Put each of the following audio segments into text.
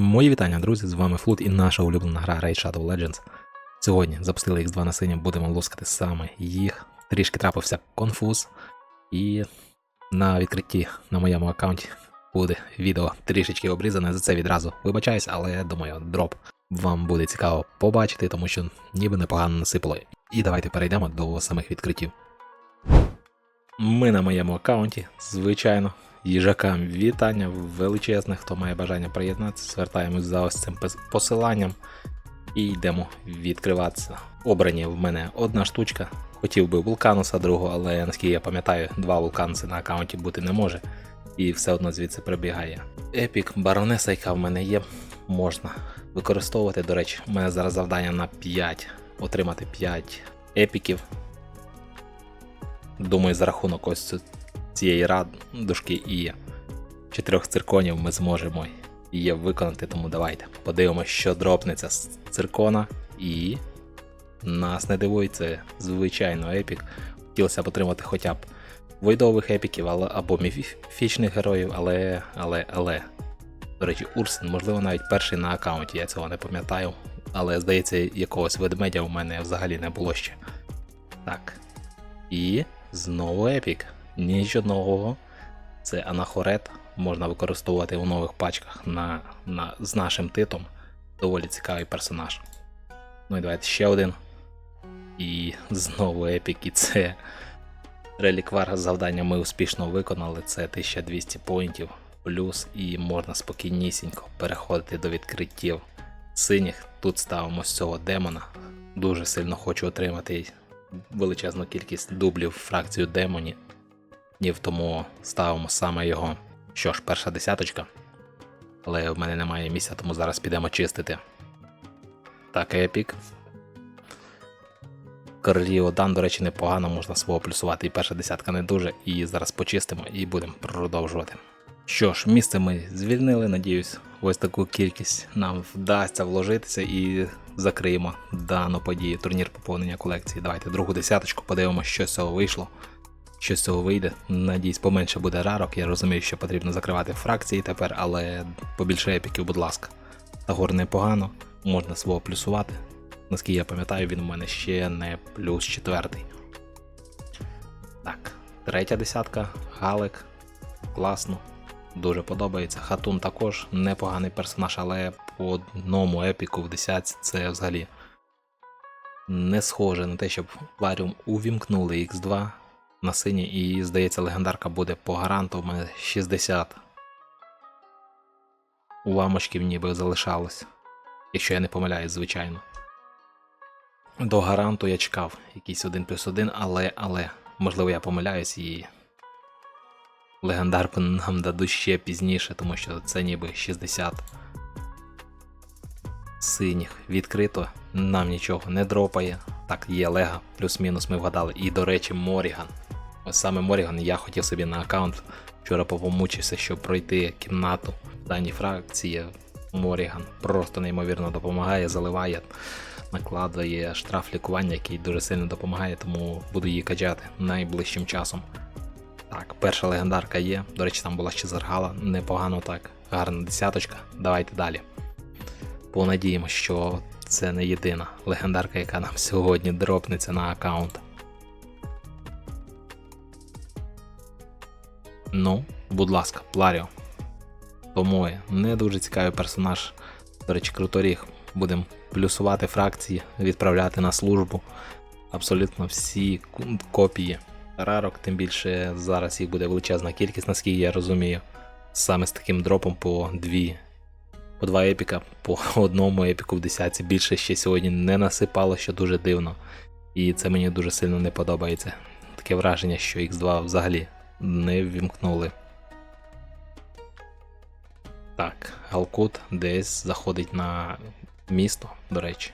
Мої вітання, друзі! З вами Флут і наша улюблена гра Raid Shadow Legends. Сьогодні запустили X2 на сині, будемо лускати саме їх. Трішки трапився конфуз. І на відкритті на моєму аккаунті буде відео трішечки обрізане. За це відразу вибачаюсь, але думаю, дроп вам буде цікаво побачити, тому що ніби непогано насипало. І давайте перейдемо до самих відкриттів. Ми на моєму аккаунті, звичайно. Їжакам вітання величезне, хто має бажання приєднатися, звертаємось за ось цим посиланням і йдемо відкриватися. Обрані в мене одна штучка. Хотів би вулкануса другу, але наскільки я пам'ятаю, два вулкануси на аккаунті бути не може. І все одно звідси прибігає. Епік, баронеса, яка в мене є, можна використовувати. До речі, у мене зараз завдання на 5, отримати 5 епіків. Думаю, за рахунок ось цієї радужки і чотирьох цирконів ми зможемо її виконати, тому давайте подивимося, що дропнеться з циркона. І нас не дивує, це звичайно епік. Хотілося б отримати хоча б войдових епіків або міфічних героїв, але, але, але. До речі, Урсен, можливо, навіть перший на аккаунті, я цього не пам'ятаю. Але здається, якогось ведмедя у мене взагалі не було ще. Так. І знову епік. Нічого нового. Це анахорет. Можна використовувати у нових пачках на, на, з нашим титом. Доволі цікавий персонаж. Ну і давайте ще один. І знову епік, це реліквар завдання ми успішно виконали. Це 1200 поінтів плюс, і можна спокійнісінько переходити до відкриттів синіх. Тут ставимо з цього демона. Дуже сильно хочу отримати величезну кількість дублів фракцію демонів, тому ставимо саме його. Що ж, перша десяточка. Але в мене немає місця, тому зараз підемо чистити. Так, епік. Королі Одан, до речі, непогано можна свого плюсувати. І перша десятка не дуже. І зараз почистимо і будемо продовжувати. Що ж, місце ми звільнили, надіюсь, ось таку кількість нам вдасться вложитися і закриємо дану подію. Турнір поповнення колекції. Давайте другу десяточку, подивимося, що з цього вийшло. Що з цього вийде. Надіюсь, поменше буде рарок. Я розумію, що потрібно закривати фракції тепер, але побільше епіків, будь ласка. Тагор непогано, можна свого плюсувати. Наскільки я пам'ятаю, він у мене ще не плюс четвертий. Так, третя десятка, Галик. Класно. Дуже подобається. Хатун також непоганий персонаж, але по одному епіку в десятці це взагалі не схоже на те, щоб Ларіум увімкнули X2 на сині, і здається, легендарка буде по гаранту. У мене 60 уламочків ніби залишалось. Якщо я не помиляюсь, звичайно. До гаранту я чекав якийсь 1 плюс 1, але, але, можливо, я помиляюсь і легендарку нам дадуть ще пізніше, тому що це ніби 60 синіх відкрито, нам нічого не дропає. Так, є Лега, плюс-мінус ми вгадали. І, до речі, Моріган. Саме Моріган я хотів собі на аккаунт. Вчора помучився, щоб пройти кімнату в даній фракції. Моріган просто неймовірно допомагає, заливає, накладає штраф лікування, який дуже сильно допомагає, тому буду її качати найближчим часом. Так, перша легендарка є. До речі, там була ще заргала. Непогано так. Гарна десяточка. Давайте далі. Понадіємося, що це не єдина легендарка, яка нам сьогодні дропнеться на аккаунт. Ну, будь ласка, Пларіо. Томоє, не дуже цікавий персонаж. До речі, круторіг. Будемо плюсувати фракції, відправляти на службу. Абсолютно всі копії рарок, тим більше зараз їх буде величезна кількість, наскільки я розумію. Саме з таким дропом по дві, по два епіка, по одному епіку в десятці більше ще сьогодні не насипало, що дуже дивно. І це мені дуже сильно не подобається. Таке враження, що X2 взагалі не ввімкнули. Так, Галкут десь заходить на місто, до речі.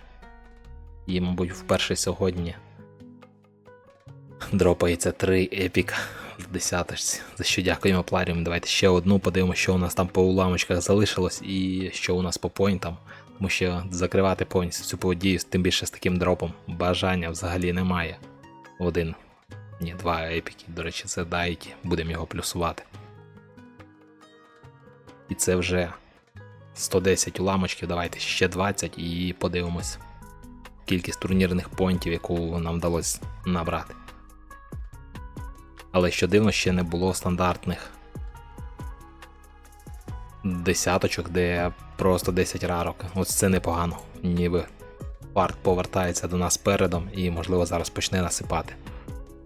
І, мабуть, вперше сьогодні дропається 3 епіка в десяточці. За що дякуємо Пларіум. Давайте ще одну подивимося, що у нас там по уламочках залишилось і що у нас по поінтам. Тому що закривати повністю цю подію, тим більше з таким дропом, бажання взагалі немає. Один, ні, два епіки, до речі, це дайті, будемо його плюсувати. І це вже 110 уламочків, давайте ще 20 і подивимось кількість турнірних поінтів, яку нам вдалося набрати. Але що дивно, ще не було стандартних десяточок, де просто 10 рарок. Ось це непогано. Ніби парк повертається до нас передом і, можливо, зараз почне насипати.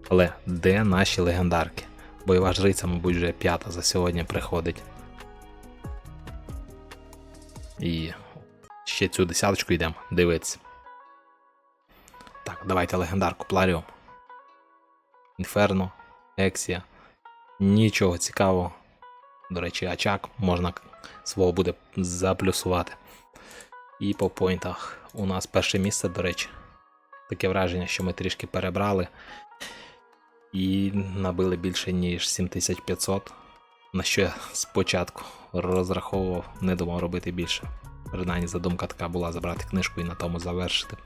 Але де наші легендарки? Бойова жриця, мабуть, вже п'ята за сьогодні приходить. І ще цю десяточку йдемо дивитися. Так, давайте легендарку Пларіум. Інферно, Ексія. Нічого цікавого. До речі, Ачак можна свого буде заплюсувати. І по поінтах у нас перше місце, до речі. Таке враження, що ми трішки перебрали. І набили більше, ніж 7500. На що я спочатку розраховував, не думав робити більше. Принаймні задумка така була забрати книжку і на тому завершити.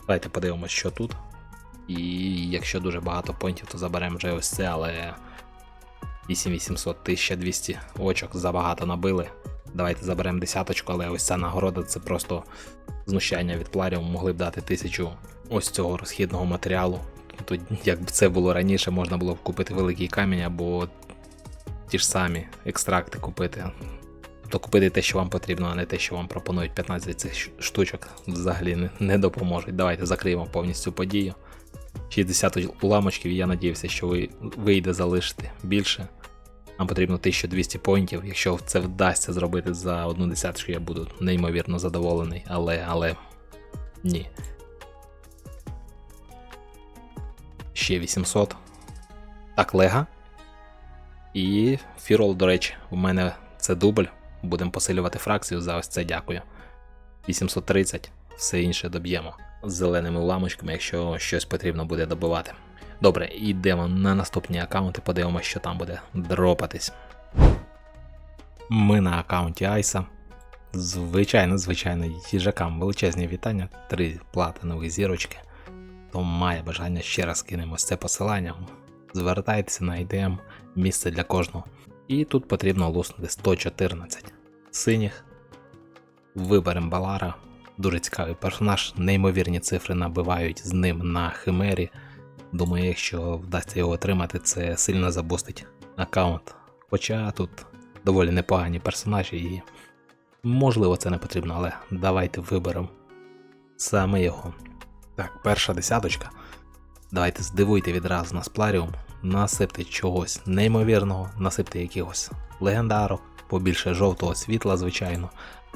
Давайте подивимось, що тут. І якщо дуже багато поінтів, то заберемо вже ось це, але 8800 1200 очок забагато набили. Давайте заберемо десяточку, але ось ця нагорода це просто знущання від пларів. Могли б дати тисячу ось цього розхідного матеріалу. Тут, якби це було раніше, можна було б купити великий камінь або ті ж самі екстракти купити. Тобто купити те, що вам потрібно, а не те, що вам пропонують 15 цих штучок, взагалі не, не допоможуть. Давайте закриємо повністю подію. 60 уламочків, я надіявся, що ви вийде залишити більше. Нам потрібно 1200 поінтів. Якщо це вдасться зробити за одну десяточку, я буду неймовірно задоволений, але, але ні. Ще 800. Так, лега. І фірол, до речі, у мене це дубль. Будемо посилювати фракцію за ось це дякую. 830, все інше доб'ємо з зеленими уламочками, якщо щось потрібно буде добивати. Добре, йдемо на наступні аккаунти, подивимося, що там буде дропатись. Ми на аккаунті Айса. Звичайно, звичайно, їжакам величезні вітання, три платинові зірочки. Хто має бажання ще раз кинемо це посилання. Звертайтеся на IDM, місце для кожного. І тут потрібно луснути 114 синіх. Виберемо Балара. Дуже цікавий персонаж, неймовірні цифри набивають з ним на химері. Думаю, якщо вдасться його отримати, це сильно забустить аккаунт. Хоча тут доволі непогані персонажі і можливо це не потрібно, але давайте виберемо саме його. Так, перша десяточка. Давайте здивуйте відразу на спларіум, насипте чогось неймовірного, насипте якихось легендарок, побільше жовтого світла, звичайно.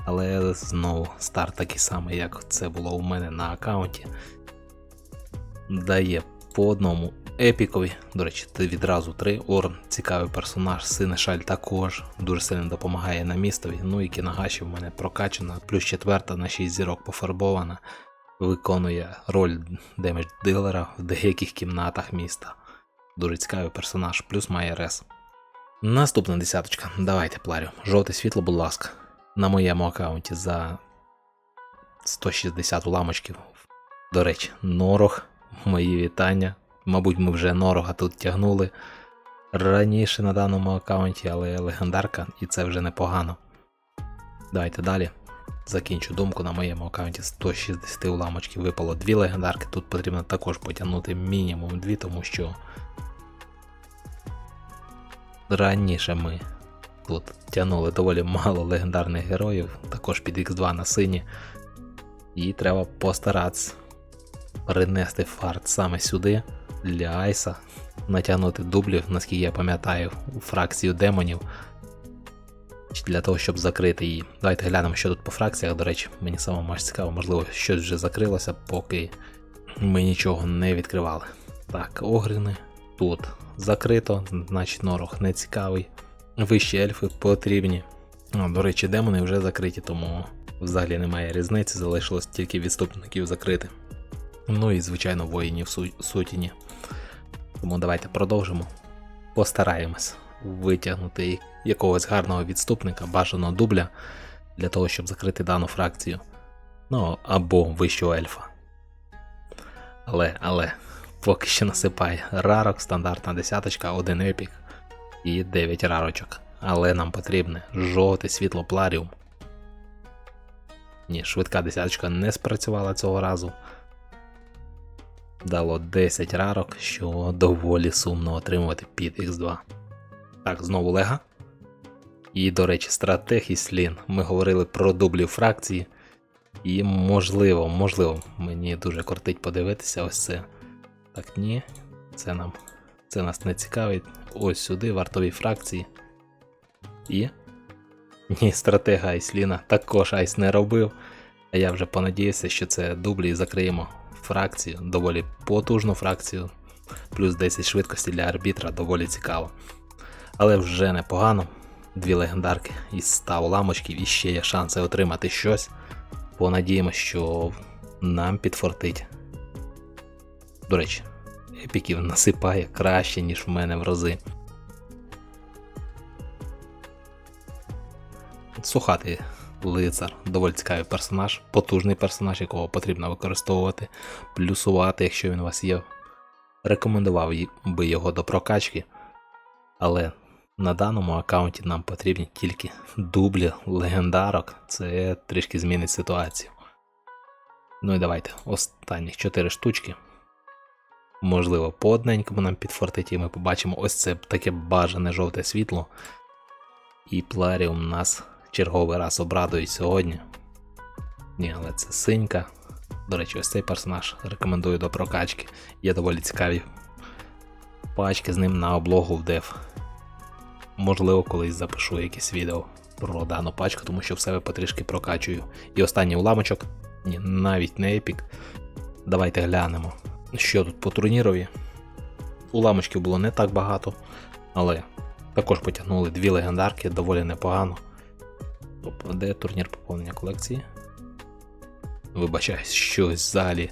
Але знову старт такий самий, як це було у мене на аккаунті. Дає по одному епікові. До речі, відразу три. Орн, цікавий персонаж, Синешаль також дуже сильно допомагає на містові. Ну і Кінагаші в мене прокачана, плюс четверта на 6 зірок пофарбована. Виконує роль демедж дилера в деяких кімнатах міста. Дуже цікавий персонаж, плюс має рес. Наступна десяточка. Давайте пларю. Жовте світло, будь ласка. На моєму аккаунті за 160 уламочків. До речі, Норох, мої вітання. Мабуть, ми вже Норога тут тягнули раніше на даному аккаунті, але легендарка, і це вже непогано. Давайте далі. Закінчу думку на моєму аккаунті 160 уламочків випало дві легендарки. Тут потрібно також потягнути мінімум дві, тому що раніше ми тут тягнули доволі мало легендарних героїв, також під X2 на сині. І треба постаратися перенести фарт саме сюди для Айса, натягнути дублів, наскільки я пам'ятаю, у фракцію демонів. Для того, щоб закрити її. Давайте глянемо, що тут по фракціях. До речі, мені самому аж цікаво, можливо, щось вже закрилося, поки ми нічого не відкривали. Так, огрини тут закрито, значить норох не цікавий. Вищі ельфи потрібні. О, до речі, демони вже закриті, тому взагалі немає різниці, залишилось тільки відступників закрити. Ну і, звичайно, воїнів су- сутіні. Тому давайте продовжимо. Постараємось витягнути якогось гарного відступника, бажаного дубля, для того, щоб закрити дану фракцію. Ну, або вищого ельфа. Але, але, поки що насипає рарок, стандартна десяточка, один епік і 9 рарочок. Але нам потрібне жовте світло пларіум. Ні, швидка десяточка не спрацювала цього разу. Дало 10 рарок, що доволі сумно отримувати під X2. Так, знову Лега. І, до речі, стратег і слін. Ми говорили про дублі фракції. І можливо, можливо, мені дуже кортить подивитися ось це. Так, ні, це нам. Це нас не цікавить. Ось сюди, вартові фракції. І. Ні, стратега Айсліна також Айс не робив. А я вже понадіявся, що це дублі і закриємо фракцію, доволі потужну фракцію. Плюс 10 швидкості для арбітра доволі цікаво. Але вже непогано. Дві легендарки із 100 ламочків і ще є шанси отримати щось. Понадіємося, що нам підфортить. До речі, епіків насипає краще, ніж в мене в рази. Сухатий лицар, доволі цікавий персонаж, потужний персонаж, якого потрібно використовувати, плюсувати, якщо він у вас є. Рекомендував би його до прокачки, але на даному аккаунті нам потрібні тільки дублі легендарок. Це трішки змінить ситуацію. Ну і давайте, останніх 4 штучки. Можливо, по одненькому нам підфортить, і ми побачимо ось це таке бажане жовте світло. І Пларіум нас черговий раз обрадують сьогодні. Ні, але це синька. До речі, ось цей персонаж рекомендую до прокачки. Є доволі цікаві пачки з ним на облогу в деф. Можливо, колись запишу якесь відео про дану пачку, тому що в себе потрішки прокачую. І останній уламочок. Ні, навіть не епік. Давайте глянемо. Що тут по турнірові? Уламочків було не так багато, але також потягнули дві легендарки, доволі непогано. Тобто, де турнір поповнення колекції? Вибачаюсь, щось взагалі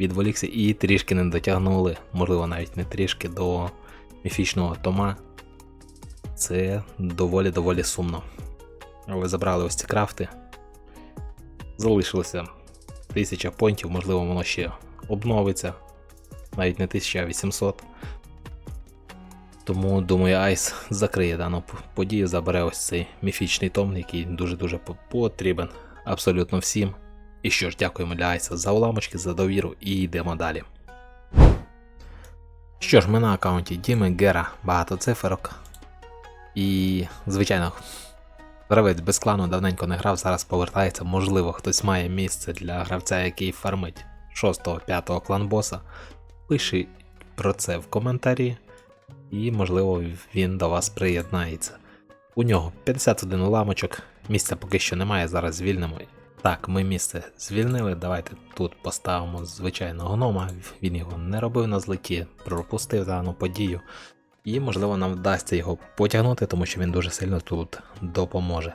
відволікся і трішки не дотягнули, можливо, навіть не трішки до міфічного тома. Це доволі-доволі сумно. Ви забрали ось ці крафти. Залишилося 1000 понтів, можливо, воно ще обновиться. Навіть не 1000, а 800. Тому, думаю, Айс закриє дану подію, забере ось цей міфічний том, який дуже-дуже потрібен абсолютно всім. І що ж, дякуємо для Айса за уламочки, за довіру і йдемо далі. Що ж, ми на аккаунті Діми Гера, багато циферок. І, звичайно, гравець без клану давненько не грав, зараз повертається. Можливо, хтось має місце для гравця, який фармить 6-5 клан боса. Пишіть про це в коментарі, і, можливо, він до вас приєднається. У нього 51 уламочок, місця поки що немає, зараз звільнимо. Так, ми місце звільнили. Давайте тут поставимо звичайного гнома. Він його не робив на злеті, пропустив дану подію. І, можливо, нам вдасться його потягнути, тому що він дуже сильно тут допоможе.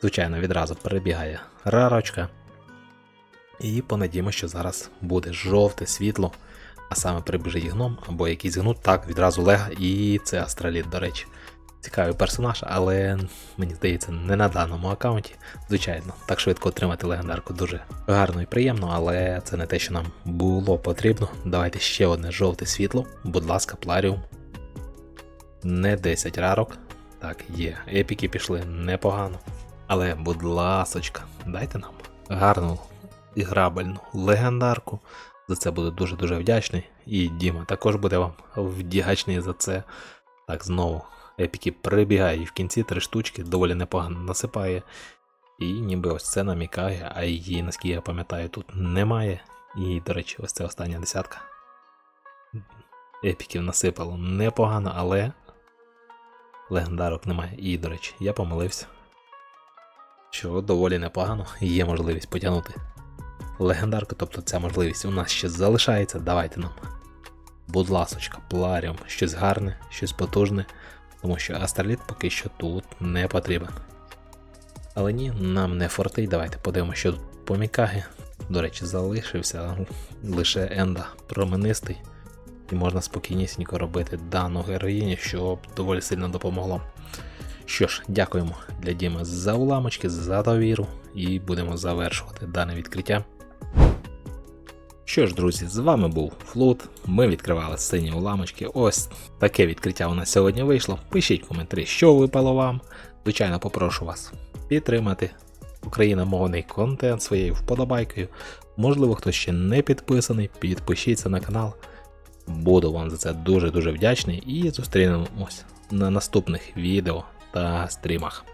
Звичайно, відразу перебігає рарочка. І понадіємо, що зараз буде жовте світло, а саме прибіжить гном або якийсь гнут, так, відразу лега, і це астраліт, до речі. Цікавий персонаж, але мені здається, не на даному аккаунті. Звичайно, так швидко отримати легендарку дуже гарно і приємно, але це не те, що нам було потрібно. Давайте ще одне жовте світло. Будь ласка, пларіум. Не 10 рарок. Так, є. Епіки пішли непогано. Але, будь ласочка, дайте нам гарну і грабельну легендарку. За це буду дуже-дуже вдячний. І Діма також буде вам вдячний за це. Так, знову епіки прибігає і в кінці три штучки, доволі непогано насипає. І ніби ось це намікає, а її, наскільки я пам'ятаю, тут немає. І, до речі, ось це остання десятка. Епіків насипало непогано, але легендарок немає. І, до речі, я помилився. Що доволі непогано, є можливість потягнути легендарку, тобто ця можливість у нас ще залишається. Давайте нам. Будь ласочка, пларіум, щось гарне, щось потужне, тому що астраліт поки що тут не потрібен. Але ні, нам не фортить. Давайте подивимося, що тут по Мікагі. До речі, залишився лише Енда променистий. І можна спокійнісінько робити дану героїні, що доволі сильно допомогло. Що ж, дякуємо для Діми за уламочки, за довіру, і будемо завершувати дане відкриття. Що ж, друзі, з вами був Флут. Ми відкривали сині уламочки. Ось таке відкриття у нас сьогодні вийшло. Пишіть коментарі, що випало вам. Звичайно, попрошу вас підтримати україномовний контент своєю вподобайкою. Можливо, хтось ще не підписаний, підпишіться на канал. Буду вам за це дуже-дуже вдячний і зустрінемось на наступних відео та стрімах.